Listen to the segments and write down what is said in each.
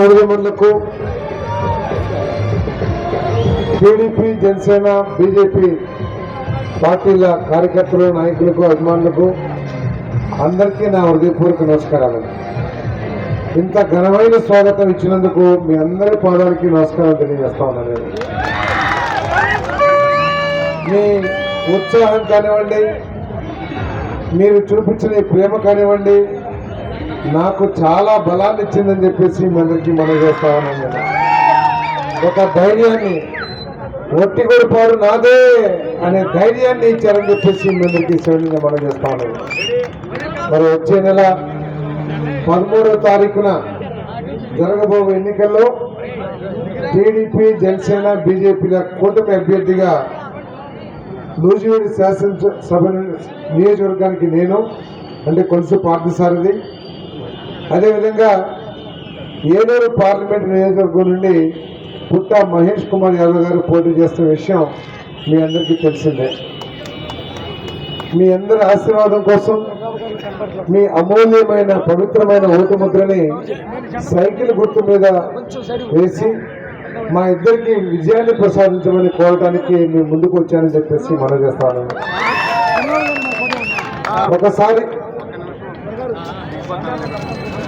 సోదరిమణులకు TDP Janasena BJP పార్టీల కార్యకర్తలు నాయకులకు అభిమానులకు అందరికీ నా హృదయపూర్వక నమస్కారాలు. ఇంత ఘనమైన స్వాగతం ఇచ్చినందుకు మీ అందరి పాదానికి నమస్కారం తెలియజేస్తా ఉన్నాను. మీ ఉత్సాహం కానివ్వండి మీరు చూపించిన ప్రేమ కానివ్వండి నాకు చాలా బలాన్ని ఇచ్చిందని చెప్పేసి మీ అందరికీ మనం చేస్తా ఉన్నాను ఒక ధైర్యాన్ని ఒట్టి కొడుపాడు నాదే అనే ధైర్యాన్ని ఇచ్చారని చెప్పేసి మీ అందరికీ శివుని మనం చేస్తా ఉన్నాను మరి వచ్చే నెల పదమూడవ తారీఖున జరగబో ఎన్నికల్లో టీడీపీ జనసేన బీజేపీల కూటమి అభ్యర్థిగా నూజివీడి శాసనసభ నియోజకవర్గానికి నేను అంటే కొలుసు పార్థసారథి అదేవిధంగా ఏలూరు పార్లమెంట్ నియోజకవర్గం నుండి పుట్ట మహేష్ కుమార్ యాదవ్ గారు పోటీ చేస్తున్న విషయం మీ అందరికీ తెలిసిందే. మీ అందరి ఆశీర్వాదం కోసం మీ అమూల్యమైన పవిత్రమైన ఓటు ముద్రని సైకిల్ గుర్తు మీద వేసి మా ఇద్దరికి విజయాన్ని ప్రసాదించమని కోరటానికి మీ ముందుకు వచ్చానని చెప్పేసి మనం చేస్తాను ఒకసారి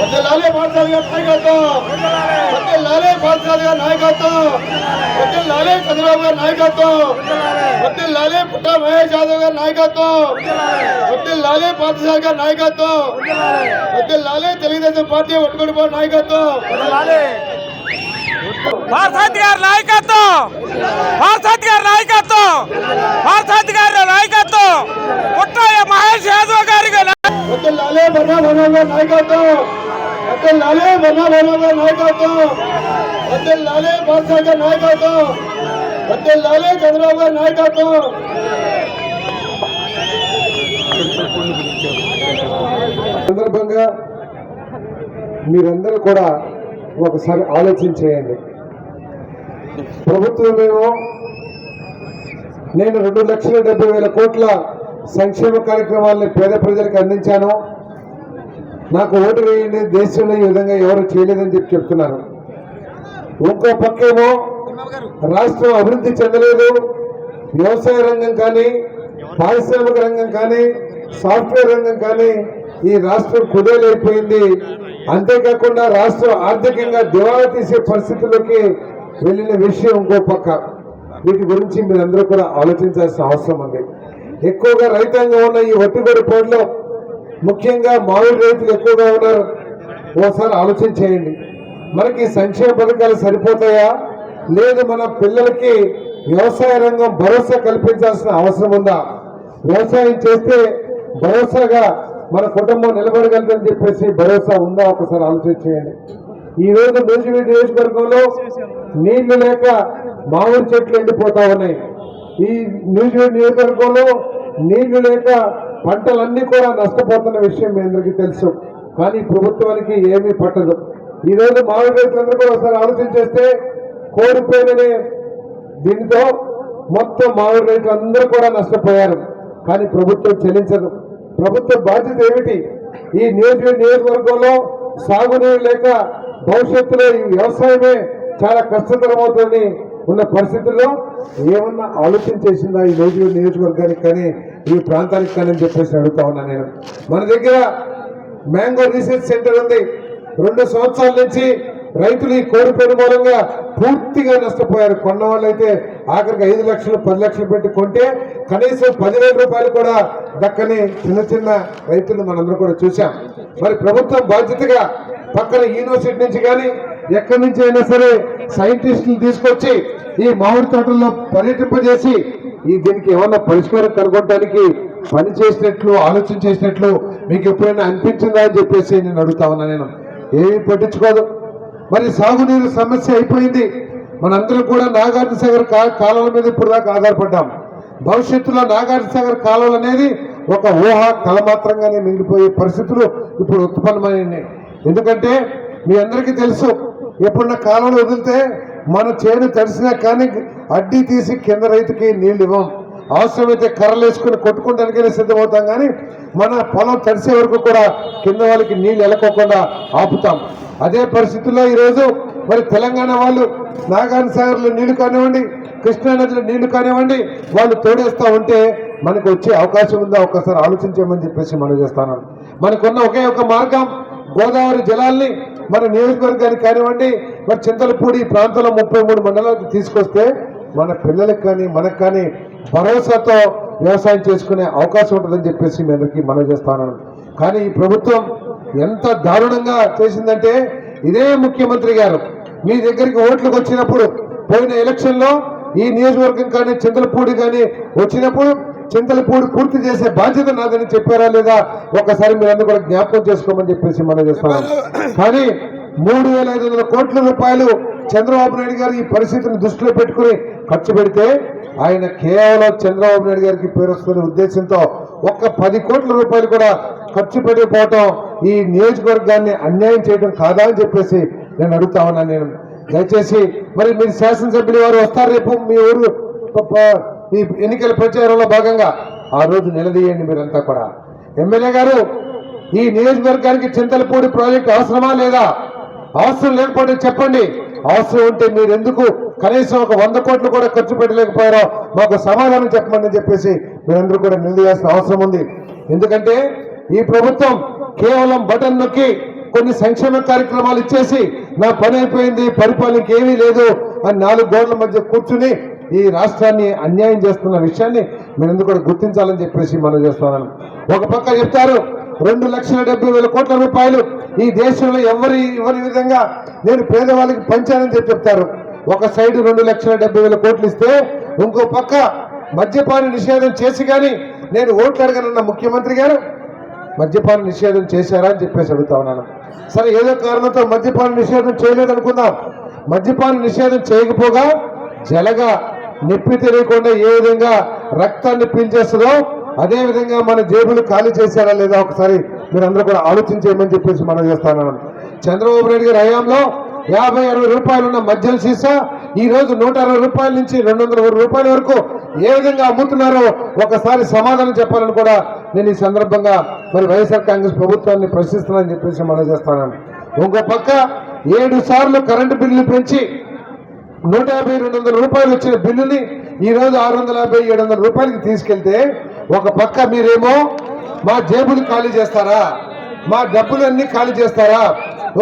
వడ్డీ లాలే పాఠశాల గారి నాయకత్వం వడ్డీ లాలే చంద్రబాబు గారి నాయకత్వం వడ్డీ లాలే పుట్ట మహేష్ యాదవ్ గారి నాయకత్వం వడ్డీ లాలే పాఠశాల గారి నాయకత్వం వడ్డీ లాలే తెలుగుదేశం పార్టీ ఒట్టుకొడిపోయిన నాయకత్వం పార్థాతి గారి నాయకత్వం పార్థాతి గారి నాయకత్వం పార్థాతి గారి నాయకత్వం పుట్టాయ మహేష్ యాదవ్ గారికి వడ్డీ లాలే బన్నా బన్నా గారి నాయకత్వం వడ్డీ లాలే బన్నా బన్నా గారి నాయకత్వం వడ్డీ లాలే పాఠశాల గారి నాయకత్వం వడ్డీ లాలే చంద్రబాబు గారి నాయకత్వం సందర్భంగా మీరందరూ కూడా ఒకసారి ఆలోచన చేయండి. ప్రభుత్వమేమో నేను రెండు లక్షల డెబ్బై వేల కోట్ల సంక్షేమ కార్యక్రమాలని పేద ప్రజలకు అందించాను. నాకు ఓటు వేయండి దేశంలో ఈ విధంగా ఎవరు చేయలేదని చెప్పి చెప్తున్నారు ఇంకో పక్కేమో రాష్ట్రం అభివృద్ధి చెందలేదు. వ్యవసాయ రంగం కానీ పారిశ్రామిక రంగం కానీ సాఫ్ట్వేర్ రంగం కానీ ఈ రాష్ట్రం కుదేలైపోయింది. అంతేకాకుండా రాష్ట్రం ఆర్థికంగా దివాళా తీసే పరిస్థితుల్లోకి వెళ్ళిన విషయం ఇంకో పక్క. వీటి గురించి మీరందరూ కూడా ఆలోచించాల్సిన అవసరం ఉంది. ఎక్కువగా రైతాంగం ఉన్న ఈ ఒట్టుగొడి పోటీలో ముఖ్యంగా మామిడి రైతులు ఎక్కువగా ఉన్నారు. ఓసారి ఆలోచన చేయండి మనకి సంక్షేమ పథకాలు సరిపోతాయా? లేదు మన పిల్లలకి వ్యవసాయ రంగం భరోసా కల్పించాల్సిన అవసరం ఉందా? వ్యవసాయం చేస్తే భరోసాగా మన కుటుంబం నిలబడగలదని చెప్పేసి భరోసా ఉందా? ఒకసారి ఆలోచన చేయండి ఈ రోజు నూజివీడి నియోజకవర్గంలో నీళ్ళు లేక మామిడి చెట్లు ఎండిపోతా ఉన్నాయి. ఈ నూజివీడి నియోజకవర్గంలో నీళ్ళు లేక పంటలన్నీ కూడా నష్టపోతున్న విషయం మీ అందరికీ తెలుసు. కానీ ప్రభుత్వానికి ఏమీ పట్టదు. ఈ రోజు మామిడి రైతులందరూ కూడా ఒకసారి ఆలోచన చేస్తే కోడిపోయిననే దీనితో మొత్తం మామిడి రైతులు అందరూ కూడా నష్టపోయారు. కానీ ప్రభుత్వం చెల్లించదు. ప్రభుత్వ బాధ్యత ఏమిటి? ఈ నియోజక నియోజకవర్గంలో సాగునీరు లేక భవిష్యత్తులో ఈ వ్యవసాయమే చాలా కష్టతరమవుతుంది ఉన్న పరిస్థితుల్లో ఏమన్నా ఆలోచించేసిందా ఈ రోజు నియోజకవర్గానికి కానీ ఈ ప్రాంతానికి కానీ అని చెప్పేసి అడుగుతా ఉన్నా నేను. మన దగ్గర మ్యాంగో రీసెర్చ్ సెంటర్ ఉంది. రెండు సంవత్సరాల నుంచి రైతులు ఈ కోడిపోయిన మూలంగా పూర్తిగా నష్టపోయారు. కొన్న వాళ్ళైతే ఆఖరికి ఐదు లక్షలు పది లక్షలు పెట్టి కొంటే కనీసం పదివేల రూపాయలు కూడా దక్కని చిన్న చిన్న రైతులు మనందరూ కూడా చూసాం మరి ప్రభుత్వం బాధ్యతగా పక్కన యూనివర్సిటీ నుంచి కానీ ఎక్కడి నుంచి అయినా సరే సైంటిస్టులు తీసుకొచ్చి ఈ మామిడి తోటల్లో పర్యటింపజేసి ఈ దీనికి ఏమన్నా పరిష్కారం కనుగొనడానికి పని చేసినట్లు ఆలోచన చేసినట్లు మీకు ఎప్పుడైనా అనిపించిందా అని చెప్పేసి నేను అడుగుతా ఉన్నా నేను. ఏమీ పట్టించుకోదు. మరి సాగునీరు సమస్య అయిపోయింది. మనందరం కూడా నాగార్జున సాగర్ కా- కాలువల మీద ఇప్పుడు దాకా ఆధారపడ్డాం. భవిష్యత్తులో నాగార్జున సాగర్ కాలువలు అనేది ఒక ఊహ కల మాత్రంగానే మిగిలిపోయే పరిస్థితులు ఇప్పుడు ఉత్పన్నమైనాయి ఎందుకంటే మీ అందరికీ తెలుసు ఎప్పుడున్న కాలంలో వదిలితే మన చేను తడిసినా కానీ అడ్డీ తీసి కింద రైతుకి నీళ్ళు ఇవ్వం. అవసరమైతే కర్రలు వేసుకుని కొట్టుకోవడానికైనా సిద్ధమవుతాం కానీ మన పొలం తడిసే వరకు కూడా కింద వాళ్ళకి నీళ్ళు వెళ్ళకోకుండా ఆపుతాం. అదే పరిస్థితుల్లో ఈరోజు మరి తెలంగాణ వాళ్ళు నాగార్జున సాగర్లో నీళ్ళు కానివ్వండి కృష్ణానదిలో నీళ్ళు కానివ్వండి వాళ్ళు తోడేస్తూ ఉంటే మనకు వచ్చే అవకాశం ఉందా? ఒక్కసారి ఆలోచించమని చెప్పేసి మనం చేస్తాను మనకున్న ఒకే ఒక మార్గం గోదావరి జలాల్ని మన నియోజకవర్గానికి కానివ్వండి మరి చింతలపూడి ఈ ప్రాంతంలో ముప్పై మూడు మండలాలకు తీసుకొస్తే మన పిల్లలకు కానీ మనకు కానీ భరోసాతో వ్యవసాయం చేసుకునే అవకాశం ఉంటుందని చెప్పేసి మీ అందరికీ మనం చేస్తాను కానీ ఈ ప్రభుత్వం ఎంత దారుణంగా చేసిందంటే ఇదే ముఖ్యమంత్రి గారు మీ దగ్గరికి ఓట్లకు వచ్చినప్పుడు పోయిన ఎలక్షన్లో ఈ నియోజకవర్గం కానీ చింతలపూడి కానీ వచ్చినప్పుడు చింతలపూడి పూర్తి చేసే బాధ్యత నాదని చెప్పారా లేదా? ఒకసారి మీరందరూ కూడా జ్ఞాపకం చేసుకోమని చెప్పేసి మనం చేస్తాం కానీ మూడు వేల ఐదు వందల కోట్ల రూపాయలు చంద్రబాబు నాయుడు గారు ఈ పరిస్థితిని దృష్టిలో పెట్టుకుని ఖర్చు పెడితే ఆయన కేవలం చంద్రబాబు నాయుడు గారికి పేరు వస్తున్న ఉద్దేశంతో ఒక్క పది కోట్ల రూపాయలు కూడా ఖర్చు పెట్టకపోవటం ఈ నియోజకవర్గాన్ని అన్యాయం చేయడం కాదా అని చెప్పేసి నేను అడుగుతా ఉన్నాను. నేను దయచేసి మరి మీరు శాసనసభ్యులు వారు వస్తారు రేపు మీ ఊరు ఈ ఎన్నికల ప్రచారంలో భాగంగా ఆ రోజు నిలదీయండి మీరంతా కూడా. ఎమ్మెల్యే గారు ఈ నియోజకవర్గానికి చింతలపూడి ప్రాజెక్టు అవసరమా లేదా? అవసరం లేకపోతే చెప్పండి. అవసరం ఉంటే మీరు ఎందుకు కనీసం ఒక వంద కోట్లు కూడా ఖర్చు పెట్టలేకపోయారో మాకు సమాధానం చెప్పమని చెప్పేసి మీరందరూ కూడా నిలదీయాల్సిన అవసరం ఉంది. ఎందుకంటే ఈ ప్రభుత్వం కేవలం బటన్ నొక్కి కొన్ని సంక్షేమ కార్యక్రమాలు ఇచ్చేసి నా పని అయిపోయింది పరిపాలనకి ఏమీ లేదు అని నాలుగు గోడల మధ్య కూర్చుని ఈ రాష్ట్రాన్ని అన్యాయం చేస్తున్న విషయాన్ని మీరు కూడా గుర్తించాలని చెప్పేసి మనం చేస్తున్నాను. ఒక పక్క చెప్తారు రెండు లక్షల డెబ్బై వేల కోట్ల రూపాయలు ఈ దేశంలో ఎవరి ఎవరి విధంగా నేను పేదవాళ్ళకి పంచానని చెప్పి చెప్తారు. ఒక సైడ్ రెండు లక్షల డెబ్బై వేల కోట్లు ఇస్తే ఇంకో పక్క మద్యపాన నిషేధం చేసి కానీ నేను ఓట్లు అడగనన్న ముఖ్యమంత్రి గారు మద్యపాన నిషేధం చేశారా అని చెప్పేసి అడుగుతా ఉన్నాను. సరే ఏదో కారణంతో మద్యపాన నిషేధం చేయలేదనుకుందాం. మద్యపాన నిషేధం చేయకపోగా జలగా నొప్పి తెలియకుండా ఏ విధంగా రక్తాన్ని పీల్చేస్తుందో అదే విధంగా మన జేబులు ఖాళీ చేశారా లేదా ఒకసారి మీరందరూ కూడా ఆలోచించేయమని చెప్పేసి మనం చేస్తాను చంద్రబాబు నాయుడు గారి హయాంలో యాభై అరవై రూపాయలు ఉన్న మద్యం సీసా ఈ రోజు నూట అరవై రూపాయల నుంచి రెండు వందల రూపాయల వరకు ఏ విధంగా అమ్ముతున్నారో ఒకసారి సమాధానం చెప్పాలని కూడా నేను ఈ సందర్భంగా మరి వైఎస్ఆర్ కాంగ్రెస్ ప్రభుత్వాన్ని ప్రశ్నిస్తున్నానని చెప్పేసి మనం చేస్తాను ఇంకో పక్క ఏడు సార్లు కరెంటు బిల్లు పెంచి నూట యాభై రెండు వందల రూపాయలు వచ్చిన బిల్లుని ఈరోజు ఆరు వందల యాభై ఏడు వందల రూపాయలకి తీసుకెళ్తే ఒక పక్క మీరేమో మా జేబులు ఖాళీ చేస్తారా? మా డబ్బులన్నీ ఖాళీ చేస్తారా?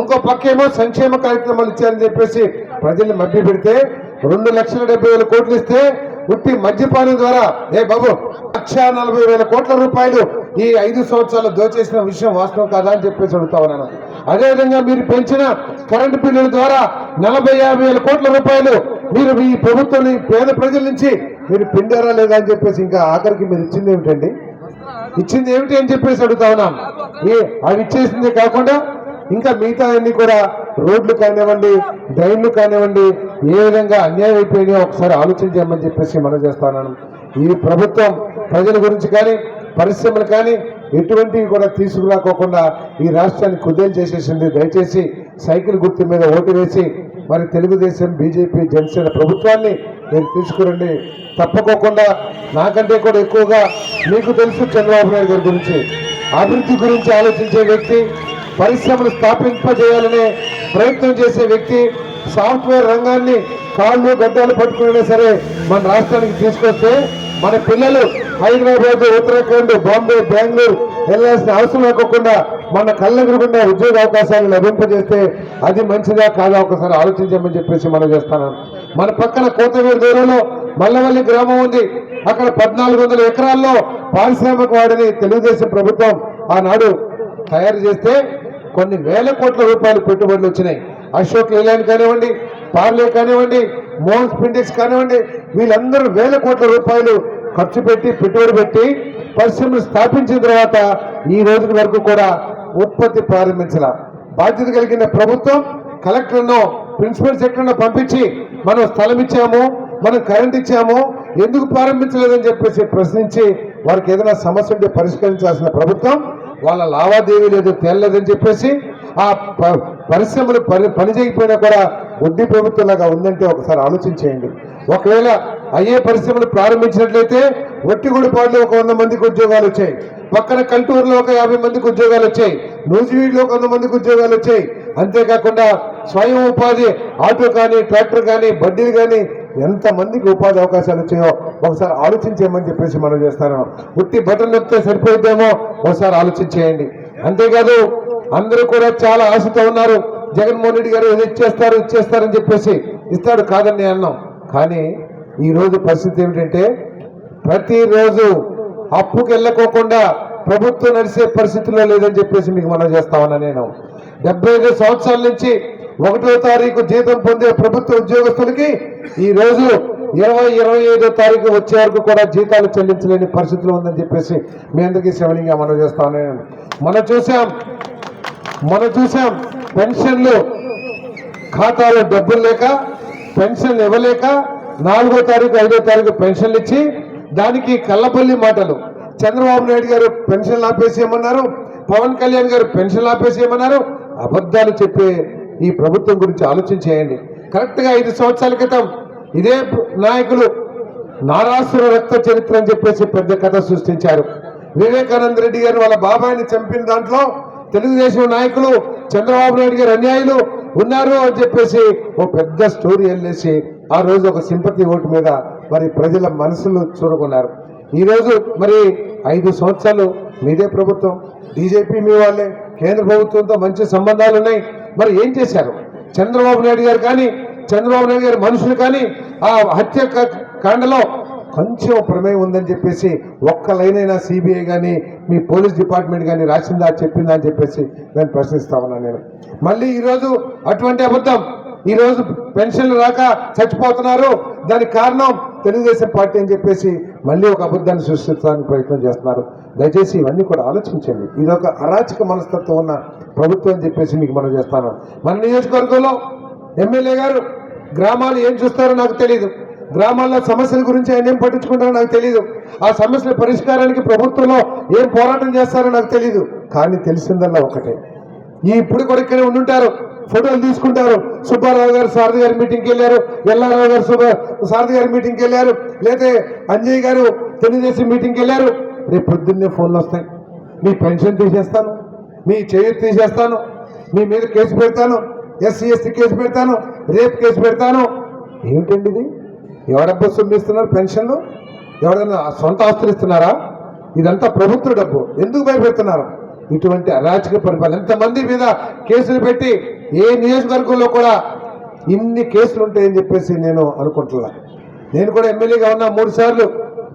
ఇంకో పక్క ఏమో సంక్షేమ కార్యక్రమాలు ఇచ్చారని చెప్పేసి ప్రజల్ని మభ్య పెడితే రెండు లక్షల డెబ్బై వేల కోట్లు ఇస్తే ఉట్టి మద్యపానం ద్వారా ఏ బాబు లక్ష నలభై వేల కోట్ల రూపాయలు ఈ ఐదు సంవత్సరాలు దోచేసిన విషయం వాస్తవం కాదా అని చెప్పేసి అడుగుతా ఉన్నాను. అదేవిధంగా మీరు పెంచిన కరెంటు బిల్లుల ద్వారా నలభై యాభై వేల కోట్ల రూపాయలు మీరు ఈ ప్రభుత్వం పేద ప్రజల నుంచి మీరు పిండారా లేదా అని చెప్పేసి ఇంకా ఆఖరికి మీరు ఇచ్చింది ఏమిటండి? ఇచ్చింది ఏమిటి అని చెప్పేసి అడుగుతా ఉన్నాం. ఏ అవి ఇచ్చేసిందే కాకుండా ఇంకా మిగతా అన్ని కూడా రోడ్లు కానివ్వండి డ్రైన్లు కానివ్వండి ఏ విధంగా అన్యాయం అయిపోయినాయో ఒకసారి ఆలోచించమని చెప్పేసి మనం చేస్తాను ఈ ప్రభుత్వం ప్రజల గురించి కానీ పరిశ్రమలు కానీ ఎటువంటివి కూడా తీసుకురాకోకుండా ఈ రాష్ట్రాన్ని కుదేలు చేసేసింది. దయచేసి సైకిల్ గుర్తు మీద ఓటు వేసి మరి తెలుగుదేశం బీజేపీ జనసేన ప్రభుత్వాన్ని మీరు తీసుకురండి. తప్పకోకుండా నాకంటే కూడా ఎక్కువగా మీకు తెలుసు చంద్రబాబు నాయుడు గారి గురించి. అభివృద్ధి గురించి ఆలోచించే వ్యక్తి పరిశ్రమలు స్థాపింపజేయాలనే ప్రయత్నం చేసే వ్యక్తి సాఫ్ట్వేర్ రంగాన్ని కాళ్ళు గడ్డాలు పట్టుకునే సరే మన రాష్ట్రానికి తీసుకొస్తే మన పిల్లలు హైదరాబాద్ ఉత్తరాఖండ్ బాంబే బెంగళూరు వెళ్ళాల్సిన అవసరం లేకుండా మన కళ్ళెదురుగుండా ఉద్యోగ అవకాశాలు లభింపజేస్తే అది మంచిదా కాదా ఒకసారి ఆలోచించమని చెప్పేసి మనం చేస్తాను మన పక్కన కోతగూరు దూరంలో మల్లవల్లి గ్రామం ఉంది. అక్కడ పద్నాలుగు వందల ఎకరాల్లో పారిశ్రామిక వాడిని తెలుగుదేశం ప్రభుత్వం ఆనాడు తయారు చేస్తే కొన్ని వేల కోట్ల రూపాయలు పెట్టుబడులు వచ్చినాయి. అశోక్ లేలాండ్ కానివ్వండి పార్లే కానివ్వండి మోన్స్ స్పిండెక్స్ కానివ్వండి వీళ్ళందరూ వేల కోట్ల రూపాయలు ఖర్చు పెట్టి పెట్టుబడి పెట్టి పరిశ్రమలు స్థాపించిన తర్వాత ఈ రోజు వరకు కూడా ఉత్పత్తి ప్రారంభించాల బాధ్యత కలిగిన ప్రభుత్వం కలెక్టర్ను ప్రిన్సిపల్ సెక్రటర్ను పంపించి మనం స్థలం ఇచ్చాము మనం కరెంట్ ఇచ్చాము ఎందుకు ప్రారంభించలేదని చెప్పేసి ప్రశ్నించి వారికి ఏదైనా సమస్య ఉంటే పరిష్కరించాల్సిన ప్రభుత్వం వాళ్ళ లావాదేవీ లేదు తేలలేదని చెప్పేసి ఆ ప- పరిశ్రమలు పని పనిచేయకపోయినా కూడా వడ్డీ ప్రభుత్వంలాగా ఉందంటే ఒకసారి ఆలోచించేయండి. ఒకవేళ అయ్యే పరిశ్రమలు ప్రారంభించినట్లయితే వట్టిగూడిపాడులో ఒక వంద మందికి ఉద్యోగాలు వచ్చాయి. పక్కన కల్టూరులో ఒక యాభై మందికి ఉద్యోగాలు వచ్చాయి. నూజివీడులో ఒక వంద మందికి ఉద్యోగాలు వచ్చాయి. అంతేకాకుండా స్వయం ఉపాధి ఆటో కానీ ట్రాక్టర్ కానీ బడ్డీలు కానీ ఎంతమందికి ఉపాధి అవకాశాలు వచ్చాయో ఒకసారి ఆలోచించేయమని చెప్పేసి మనం చేస్తాను. ఉట్టి బటన్ నొప్పితే సరిపోద్దేమో ఒకసారి ఆలోచించేయండి. అంతేకాదు అందరూ కూడా చాలా ఆశతో ఉన్నారు. జగన్మోహన్ రెడ్డి గారు ఏదో ఇచ్చేస్తారు ఇచ్చేస్తారని చెప్పేసి ఇస్తాడు కాదని నేను అన్నాం. కానీ ఈరోజు పరిస్థితి ఏమిటంటే ప్రతిరోజు అప్పుకి వెళ్ళకోకుండా ప్రభుత్వం నడిచే పరిస్థితుల్లో లేదని చెప్పేసి మీకు మనం చేస్తామని నేను. డెబ్బై ఐదు సంవత్సరాల నుంచి ఒకటో తారీఖు జీతం పొందే ప్రభుత్వ ఉద్యోగస్తులకి ఈ రోజు ఇరవై ఇరవై ఐదో తారీఖు వచ్చే వరకు కూడా జీతాలు చెల్లించలేని పరిస్థితిలో ఉందని చెప్పేసి మీ అందరికీ శ్రవణంగా మనం చేస్తామని నేను మనం చూసాం మనం చూసాం. పెన్షన్లు ఖాతాలో డబ్బులు లేక పెన్షన్లు ఇవ్వలేక నాలుగో తారీఖు ఐదో తారీఖు పెన్షన్లు ఇచ్చి దానికి కళ్ళపల్లి మాటలు. చంద్రబాబు నాయుడు గారు పెన్షన్లు ఆపేసేయమన్నారు పవన్ కళ్యాణ్ గారు పెన్షన్లు ఆపేసేయమన్నారు అబద్ధాలు చెప్పే ఈ ప్రభుత్వం గురించి ఆలోచన చేయండి. కరెక్ట్గా ఐదు సంవత్సరాల క్రితం ఇదే నాయకులు నారాసుర రక్త చరిత్ర అని చెప్పేసి పెద్ద కథ సృష్టించారు. వివేకానంద రెడ్డి గారు వాళ్ళ బాబాయిని చంపిన దాంట్లో తెలుగుదేశం నాయకులు చంద్రబాబు నాయుడు గారు అన్యాయులు ఉన్నారు అని చెప్పేసి ఓ పెద్ద స్టోరీ వెళ్ళేసి ఆ రోజు ఒక సింపతి ఓటు మీద మరి ప్రజల మనసులు చూరుకున్నారు ఈరోజు మరి ఐదు సంవత్సరాలు మీదే ప్రభుత్వం బీజేపీ మీ వాళ్ళే కేంద్ర ప్రభుత్వంతో మంచి సంబంధాలు ఉన్నాయి. మరి ఏం చేశారు? చంద్రబాబు నాయుడు గారు కానీ చంద్రబాబు నాయుడు గారి మనుషులు కానీ ఆ హత్య కాండలో కొంచెం ప్రమేయం ఉందని చెప్పేసి ఒక్క లైన్ అయినా సిబిఐ కానీ మీ పోలీస్ డిపార్ట్మెంట్ కానీ రాసిందా చెప్పిందా అని చెప్పేసి నేను ప్రశ్నిస్తా ఉన్నాను నేను. మళ్ళీ ఈరోజు అటువంటి అబద్ధం. ఈరోజు పెన్షన్లు రాక చచ్చిపోతున్నారు. దానికి కారణం తెలుగుదేశం పార్టీ అని చెప్పేసి మళ్ళీ ఒక అబద్ధాన్ని సృష్టించడానికి ప్రయత్నం చేస్తున్నారు. దయచేసి ఇవన్నీ కూడా ఆలోచించండి. ఇది ఒక అరాచక మనస్తత్వం ఉన్న ప్రభుత్వం అని చెప్పేసి మీకు మనం చేస్తాను. మన నియోజకవర్గంలో ఎమ్మెల్యే గారు గ్రామాలు ఏం చూస్తారో నాకు తెలియదు గ్రామాల్లో సమస్యల గురించి ఆయన ఏం పట్టించుకుంటారో నాకు తెలియదు ఆ సమస్యల పరిష్కారానికి ప్రభుత్వంలో ఏం పోరాటం చేస్తారో నాకు తెలియదు కానీ తెలిసిందల్లా ఒకటే. ఈ ఇప్పుడు కూడా ఇక్కడే ఉండుంటారు. ఫోటోలు తీసుకుంటారు. సుబ్బారావు గారు సారథి గారి మీటింగ్కి వెళ్ళారు. ఎల్లారావు గారు సుబ్బ సారథి గారి మీటింగ్కి వెళ్ళారు. లేతే అంజయ్ గారు తెలుగుదేశం మీటింగ్కి వెళ్ళారు. రేపు పొద్దున్నే ఫోన్లు వస్తాయి. మీ పెన్షన్ తీసేస్తాను. మీ చేయి తీసేస్తాను. మీ మీద కేసు పెడతాను. ఎస్సీ ఎస్టీ కేసు పెడతాను. రేప్ కేసు పెడతాను. ఏమిటండి ఇది? ఎవడబ్బా సొమ్ము ఇస్తున్నారు పెన్షన్లు? ఎవరైనా సొంత ఆస్తులు ఇస్తున్నారా? ఇదంతా ప్రభుత్వ డబ్బు. ఎందుకు భయపెడుతున్నారు? ఇటువంటి అరాచక పరిపాలన. ఎంతమంది మీద కేసులు పెట్టి ఏ నియోజకవర్గంలో కూడా ఇన్ని కేసులు ఉంటాయని చెప్పేసి నేను అనుకుంటున్నా. నేను కూడా ఎమ్మెల్యేగా ఉన్నా మూడు సార్లు.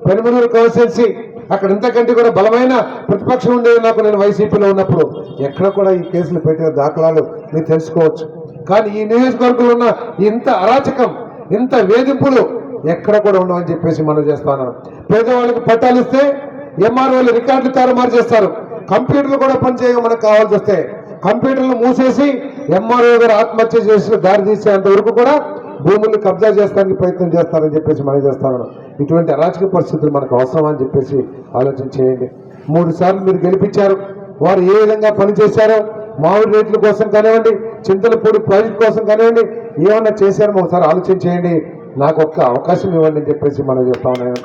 పెనుమలూరు కాన్స్టిట్యున్సీ అక్కడ ఇంతకంటే కూడా బలమైన ప్రతిపక్షం ఉండేది నాకు నేను వైసీపీలో ఉన్నప్పుడు. ఎక్కడ కూడా ఈ కేసులు పెట్టిన దాఖలాలు మీరు తెలుసుకోవచ్చు. కానీ ఈ నియోజకవర్గంలో ఉన్న ఇంత అరాచకం ఇంత వేధింపులు ఎక్కడ కూడా ఉండవని చెప్పేసి మనం చేస్తాను పేదవాళ్ళకి పట్టాలు ఇస్తే ఎంఆర్ఓలు రికార్డులు తారుమారు చేస్తారు. కంప్యూటర్లు కూడా పనిచేయ మనకు కావాల్సి వస్తే. కంప్యూటర్లు మూసేసి ఎంఆర్ఓ గారు ఆత్మహత్య చేసి దారి తీసేంత వరకు కూడా భూముల్ని కబ్జా చేస్తానికి ప్రయత్నం చేస్తారని చెప్పేసి మనం చేస్తాను ఇటువంటి అరాచక పరిస్థితులు మనకు అవసరం అని చెప్పేసి ఆలోచన చేయండి. మూడు సార్లు మీరు గెలిపించారు. వారు ఏ విధంగా పనిచేశారో మామిడి రేట్ల కోసం కానివ్వండి చింతలపూడి ప్రాజెక్ట్ కోసం కానివ్వండి ఏమన్నా చేశారో ఒకసారి ఆలోచన చేయండి. నాకు ఒక్క అవకాశం ఇవ్వండి అని చెప్పేసి మనం చెప్తా ఉన్నాను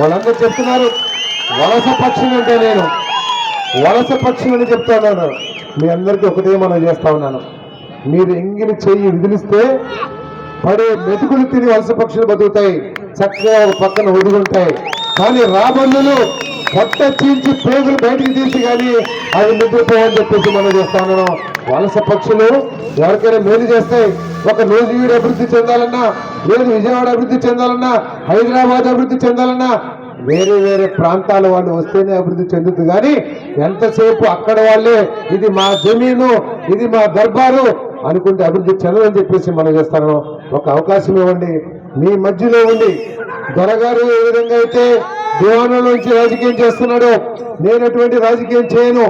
వాళ్ళందరూ చెప్తున్నారు వలస పక్షి అంటే నేను. వలస పక్షి అని చెప్తా ఉన్నాను. మీ అందరికీ ఒకటే మనం చేస్తా ఉన్నాను. మీరు ఎంగిన చెయ్యి విదిలిస్తే పడే మెతుకులు తిని వలస పక్షులు బతుకుతాయి. చక్కగా పక్కన ఒదుగుంటాయి కానీ రాబందులు పొట్ట చీల్చి పేగులు బయటికి తీసి కానీ అది నిద్రపోవని చెప్పేసి మనం చేస్తా ఉన్నాను వలస పక్షులు ఎవరికైనా మేలు చేస్తాయి ఒక నూజివీడు అభివృద్ధి చెందాలన్నా లేదు విజయవాడ అభివృద్ధి చెందాలన్నా హైదరాబాద్ అభివృద్ధి చెందాలన్నా వేరే వేరే ప్రాంతాల వాళ్ళు వస్తేనే అభివృద్ధి చెందుతుంది. కానీ ఎంతసేపు అక్కడ వాళ్ళే ఇది మా జమీను ఇది మా దర్బారు అనుకుంటే అభివృద్ధి చెందదని చెప్పేసి మనం చేస్తాను. ఒక అవకాశం ఇవ్వండి. మీ మధ్యలో ఉండి దొరగారు ఏ విధంగా అయితే దివాణంలో రాజకీయం చేస్తున్నాడో నేను అటువంటి రాజకీయం చేయను.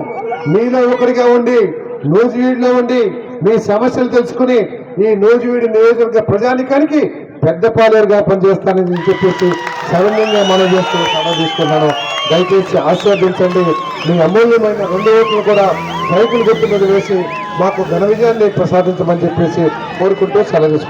మీలో ఒకరిగా ఉండి నూజివీడిలో ఉండి మీ సమస్యలు తెలుసుకుని ఈ నూజివీడి నియోజకవర్గ ప్రజానికానికి పెద్ద పాలేరుగా పనిచేస్తానని చెప్పేసి సరళంగా మనం చేస్తూ సమర్థిస్తున్నాను తీసుకున్నాను. దయచేసి ఆశీర్వదించండి మీ అమూల్యమైన రెండు ఓట్లు కూడా సైకిల్ గుర్తు మీద వేసి మాకు ఘన విజయాన్ని ప్రసాదించమని చెప్పేసి కోరుకుంటూ సెలవు